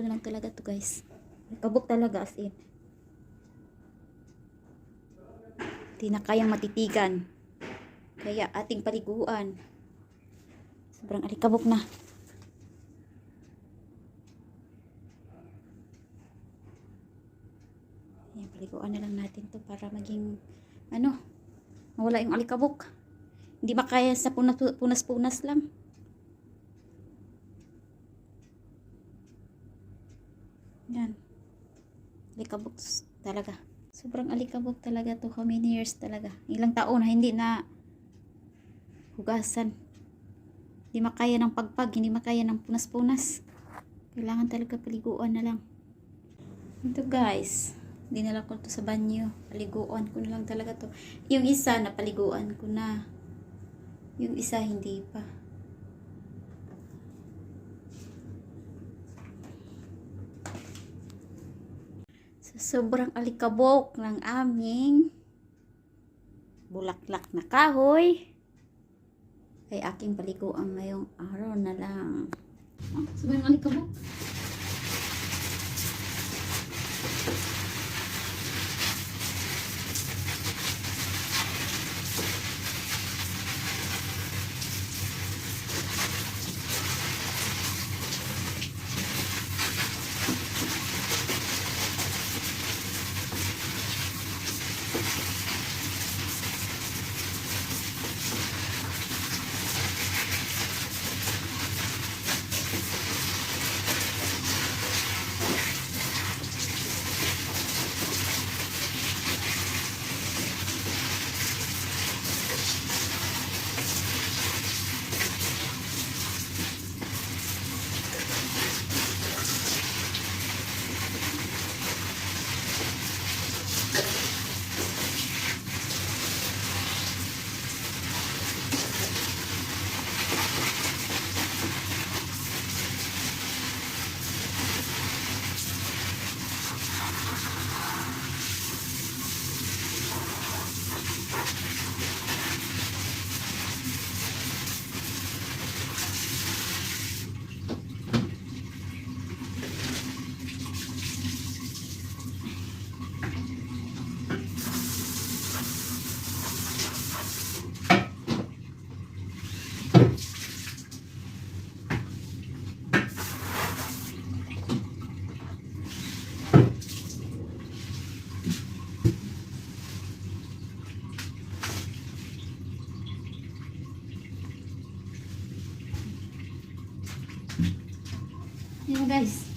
ko na lang talaga to guys. Kabok talaga as in. Di na kayang matitigan. Kaya ating paliguan. Sobrang alikabok na. Ayan, paliguan na lang natin to para maging ano, mawala yung alikabok. Hindi makaya sa punas- punas-punas lang. Yan. Alikabok s- talaga. Sobrang alikabok talaga to. How many years talaga? Ilang taon na hindi na hugasan. Hindi makaya ng pagpag, hindi makaya ng punas-punas. Kailangan talaga paliguan na lang. Ito guys, dinala ko to sa banyo. Paliguan ko na lang talaga to. Yung isa na paliguan ko na. Yung isa hindi pa. Sa sobrang alikabok ng aming bulaklak na kahoy, ay aking paliguan ngayong araw na lang. Oh, sobrang alikabok. Yun guys.